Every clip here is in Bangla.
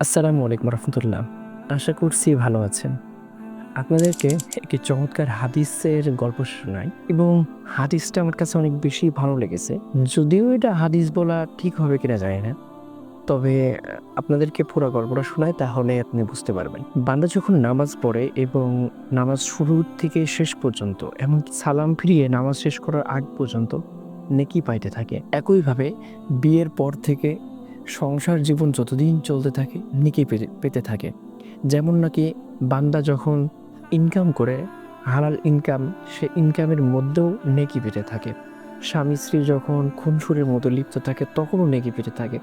আসসালামু আলাইকুম রহমতুল্লাহ। আশা করছি ভালো আছেন। আপনাদেরকে একটি চমৎকার হাদিসের গল্প শোনাই এবং হাদিসটা আমার কাছে অনেক বেশি ভালো লেগেছে। যদিও এটা হাদিস বলা ঠিক হবে কিনা জানি না। তবে, আপনাদেরকে পুরো গল্পটা শোনায় তাহলে আপনি বুঝতে পারবেন। বান্দা যখন নামাজ পড়ে এবং নামাজ শুরু থেকে শেষ পর্যন্ত এমনকি সালাম ফিরিয়ে নামাজ শেষ করার আগ পর্যন্ত নেকি পাইতে থাকে। একইভাবে বিয়ের পর থেকে সংসার জীবন যতদিন চলতে থাকে, নিকে পেতে- থাকে। যেমন নাকি বান্দা যখন ইনকাম করে, হালাল ইনকাম সে ইনকামের মধ্যেও নেকি পেতে থাকে। স্বামী, স্ত্রী যখন খুনসুরের মতো লিপ্ত থাকে, তখনও নেকি পেতে থাকে।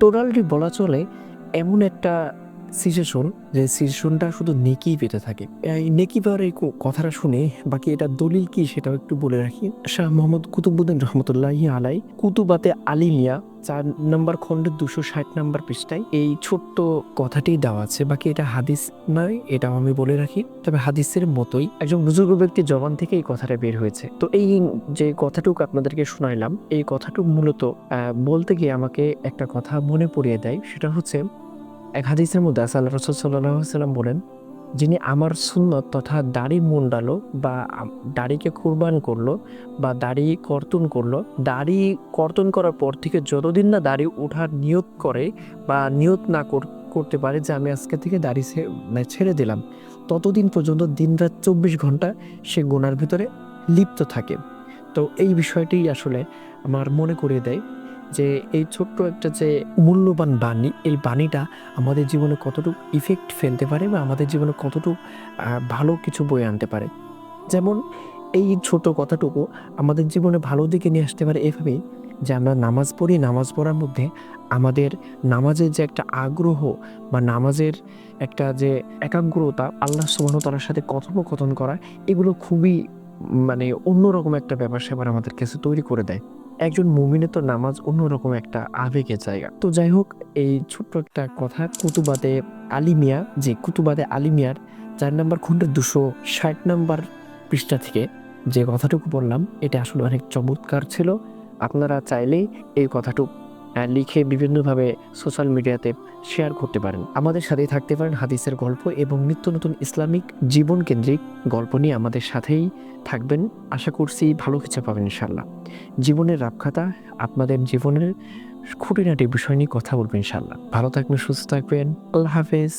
টোটালটি বলা চলে, এমন একটা সিচুয়েশন যে সিচুয়েশনটা শুধু নেকিই পেতে থাকে। এই নেকি পাওয়ার এই কথাটা শুনে বাকি এটা দলিল কি সেটাও একটু বলে রাখি। শাহ মোহাম্মদ কুতুবুদ্দিন রহমতুল্লাহি আলাই কুতুবাতে আলিমিয়া চার নম্বর খণ্ডের দুশো ষাট নম্বর পৃষ্ঠায় এই ছোট্ট কথাটি দেওয়া আছে। বাকি এটা হাদিস নয়, এটাও আমি বলে রাখি। তবে হাদিসের মতোই একজন বুজুর্গ ব্যক্তির জবান থেকে এই কথাটা বের হয়েছে। তো এই যে কথাটুকু আপনাদেরকে শোনাইলাম, এই কথাটুকু মূলত বলতে গিয়ে আমাকে একটা কথা মনে পড়িয়ে দেয়, সেটা হচ্ছে এক হাদিসের মধ্যে আছে আল্লাহ রসুল সাল্লাম বলেন, যিনি আমার সুন্নত তথা দাড়ি মুন্ডালো বা দাড়িকে কুরবান করল বা দাড়ি কর্তন করল, দাড়ি কর্তন করার পর থেকে যতদিন না দাড়ি ওঠার নিয়ত করে বা নিয়ত না কর- করতে পারে যে আমি আজকে থেকে দাড়ি মানে ছেড়ে দিলাম, ততদিন পর্যন্ত দিনরাত চব্বিশ ঘণ্টা সে গোনার ভিতরে লিপ্ত থাকে। তো এই বিষয়টি আসলে আমার মনে করিয়ে দেয় যে এই ছোট্ট একটা যে মূল্যবান বাণী, এই বাণীটা আমাদের জীবনে কতটুকু ইফেক্ট ফেলতে পারে বা আমাদের জীবনে কতটুকু ভালো কিছু বয়ে আনতে পারে। যেমন এই ছোট কথাটুকু আমাদের জীবনে ভালো দিকে নিয়ে আসতে পারে এভাবেই যে আমরা নামাজ পড়ি, নামাজ পড়ার মধ্যে আমাদের নামাজের যে একটা আগ্রহ বা নামাজের একটা যে একাগ্রতা আল্লাহ সুবাহতালার সাথে কথোপকথন করা, এগুলো খুবই মানে অন্যরকম একটা ব্যাপার সেবার আমাদের কাছে তৈরি করে দেয়। একজন মুমিনে তো নামাজ অন্যরকম একটা আবেগের জায়গা। তো যাই হোক এই ছোট্ট একটা কথা কুতুবাদে আলিমিয়া, যে কুতুবাদে আলিমিয়ার চার নম্বর খণ্ডের দুশো ষাট নম্বর পৃষ্ঠা থেকে যে কথাটুকু বললাম, এটা আসলে অনেক চমৎকার ছিল। আপনারা চাইলেই এই কথাটুকু লিখে বিভিন্নভাবে সোশ্যাল মিডিয়াতে শেয়ার করতে পারেন। আমাদের সাথেই থাকতে পারেন হাদিসের গল্প এবং নিত্য নতুন ইসলামিক জীবন কেন্দ্রিক গল্প নিয়ে আমাদের সাথেই থাকবেন। আশা করছি ভালো কিছু পাবেন ইনশাল্লাহ জীবনের রাবখাতা, আপনাদের জীবনের খুঁটিনাটি বিষয় নিয়ে কথা বলবেন ইনশাল্লাহ ভালো থাকবেন, সুস্থ থাকবেন। আল্লাহ হাফেজ।